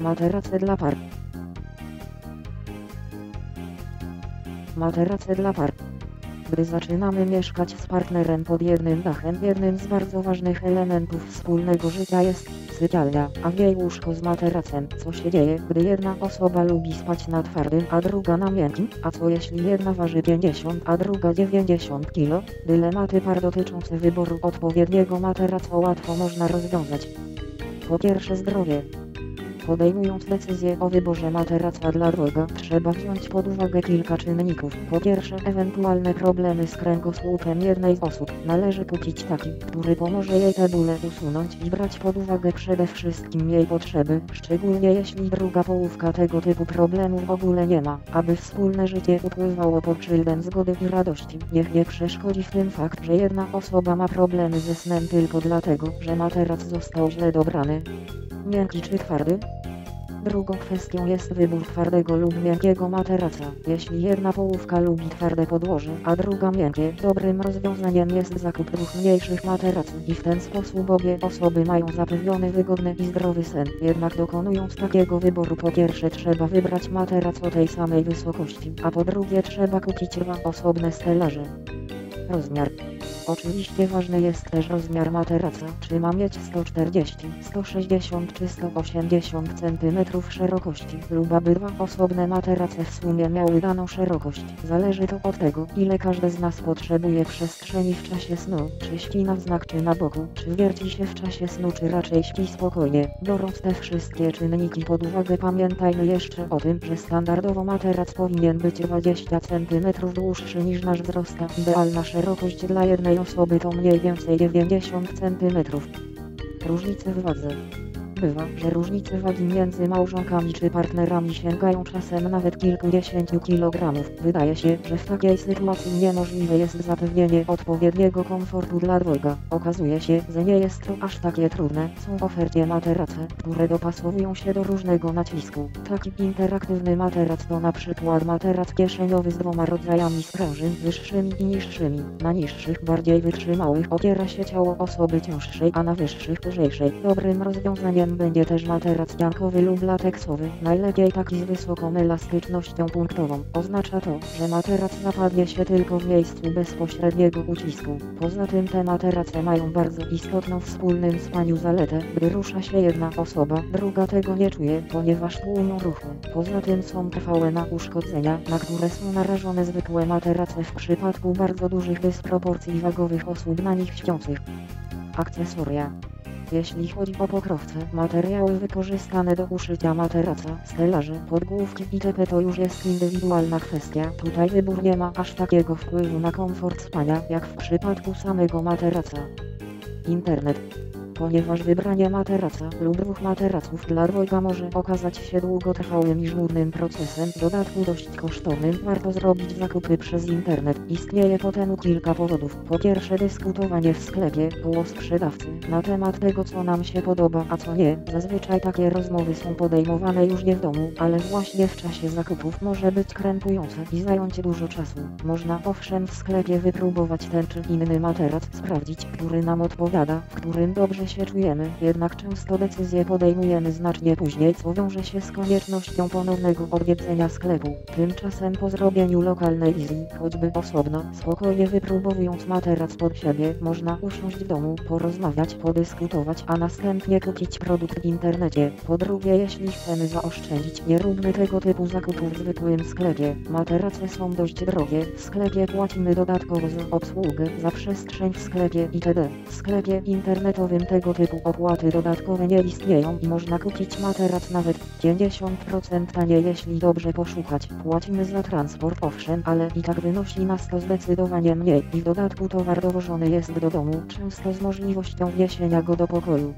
Materace dla par. Materace dla par. Gdy zaczynamy mieszkać z partnerem pod jednym dachem, jednym z bardzo ważnych elementów wspólnego życia jest sypialnia, a w jej łóżko z materacem. Co się dzieje, gdy jedna osoba lubi spać na twardym, a druga na miękkim? A co jeśli jedna waży 50, a druga 90 kg? Dylematy par dotyczące wyboru odpowiedniego materaca łatwo można rozwiązać. Po pierwsze zdrowie. Podejmując decyzję o wyborze materaca dla droga, trzeba wziąć pod uwagę kilka czynników. Po pierwsze, ewentualne problemy z kręgosłupem jednej z osób. Należy kupić taki, który pomoże jej te bóle usunąć i brać pod uwagę przede wszystkim jej potrzeby, szczególnie jeśli druga połówka tego typu problemów w ogóle nie ma. Aby wspólne życie upływało pod szyldem zgody i radości, niech nie przeszkodzi w tym fakt, że jedna osoba ma problemy ze snem tylko dlatego, że materac został źle dobrany. Miękki czy twardy? Drugą kwestią jest wybór twardego lub miękkiego materaca. Jeśli jedna połówka lubi twarde podłoże, a druga miękkie, dobrym rozwiązaniem jest zakup dwóch mniejszych materaców i w ten sposób obie osoby mają zapewniony wygodny i zdrowy sen. Jednak dokonując takiego wyboru po pierwsze trzeba wybrać materac o tej samej wysokości, a po drugie trzeba kupić dwa osobne stelaże. Rozmiar. Oczywiście ważny jest też rozmiar materaca, czy ma mieć 140, 160 czy 180 cm szerokości, lub aby dwa osobne materace w sumie miały daną szerokość. Zależy to od tego, ile każdy z nas potrzebuje przestrzeni w czasie snu, czy śpi na wznak czy na boku, czy wierci się w czasie snu czy raczej śpi spokojnie. Biorąc te wszystkie czynniki pod uwagę pamiętajmy jeszcze o tym, że standardowo materac powinien być 20 cm dłuższy niż nasz wzrost, idealna szerokość dla jednej osoby to mniej więcej 90 cm. Różnice w wadze. Że różnice wagi między małżonkami czy partnerami sięgają czasem nawet kilkudziesięciu kilogramów. Wydaje się, że w takiej sytuacji niemożliwe jest zapewnienie odpowiedniego komfortu dla dwojga. Okazuje się, że nie jest to aż takie trudne. Są w materace, które dopasowują się do różnego nacisku. Taki interaktywny materac to na przykład materac kieszeniowy z dwoma rodzajami sprężyn, wyższymi i niższymi. Na niższych, bardziej wytrzymałych opiera się ciało osoby cięższej, a na wyższych lżejszej. Dobrym rozwiązaniem będzie też materac jankowy lub lateksowy, najlepiej taki z wysoką elastycznością punktową. Oznacza to, że materac zapadnie się tylko w miejscu bezpośredniego ucisku. Poza tym te materace mają bardzo istotną wspólnym spaniu zaletę, gdy rusza się jedna osoba, druga tego nie czuje, ponieważ tłumią ruchu. Poza tym są trwałe na uszkodzenia, na które są narażone zwykłe materace w przypadku bardzo dużych dysproporcji wagowych osób na nich śpiących. Akcesoria jeśli chodzi o pokrowce, materiały wykorzystane do uszycia materaca, stelaże, podgłówki itp. to już jest indywidualna kwestia. Tutaj wybór nie ma aż takiego wpływu na komfort spania, jak w przypadku samego materaca. Internet ponieważ wybranie materaca lub dwóch materaców dla dwojga może okazać się długotrwałym i żmudnym procesem, w dodatku dość kosztownym, warto zrobić zakupy przez internet. Istnieje po temu kilka powodów. Po pierwsze dyskutowanie w sklepie, koło sprzedawcy, na temat tego co nam się podoba, a co nie. Zazwyczaj takie rozmowy są podejmowane już nie w domu, ale właśnie w czasie zakupów może być krępujące i zająć dużo czasu. Można owszem w sklepie wypróbować ten czy inny materac, sprawdzić, który nam odpowiada, w którym dobrze się czujemy, jednak często decyzje podejmujemy znacznie później, co wiąże się z koniecznością ponownego odwiedzenia sklepu. Tymczasem po zrobieniu lokalnej wizji, choćby osobno, spokojnie wypróbowując materac pod siebie, można usiąść w domu, porozmawiać, podyskutować, a następnie kupić produkt w internecie. Po drugie, jeśli chcemy zaoszczędzić, nie róbmy tego typu zakupów w zwykłym sklepie. Materace są dość drogie, w sklepie płacimy dodatkowo za obsługę, za przestrzeń w sklepie itd. W sklepie internetowym tego typu opłaty dodatkowe nie istnieją i można kupić materac nawet 50% taniej jeśli dobrze poszukać. Płacimy za transport owszem, ale i tak wynosi nas to zdecydowanie mniej i w dodatku towar dowożony jest do domu, często z możliwością wniesienia go do pokoju.